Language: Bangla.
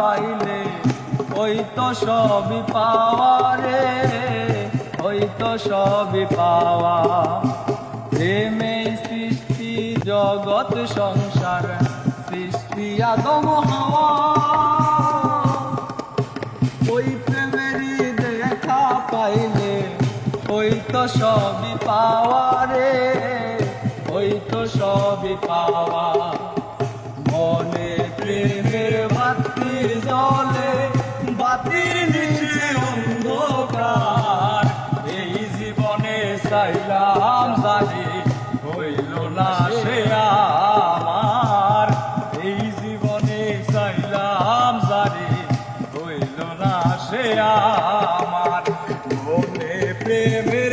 পাইলে, ওই তো সবই পাওয়া রে ওই তো সবই পাওয়া। প্রেমে সৃষ্টি, জগৎ সংসার, সৃষ্টি আদম হওয়া। ওই প্রেমেরই দেখা পাইলে, ওই তো সবই পাওয়া রে ওই তো সবই পাওয়া। মনে চাইলাম জানি, হইল না সে আমার। এই জীবনে চাইলাম জানি, হইল না সে আমার। মনে প্রেমের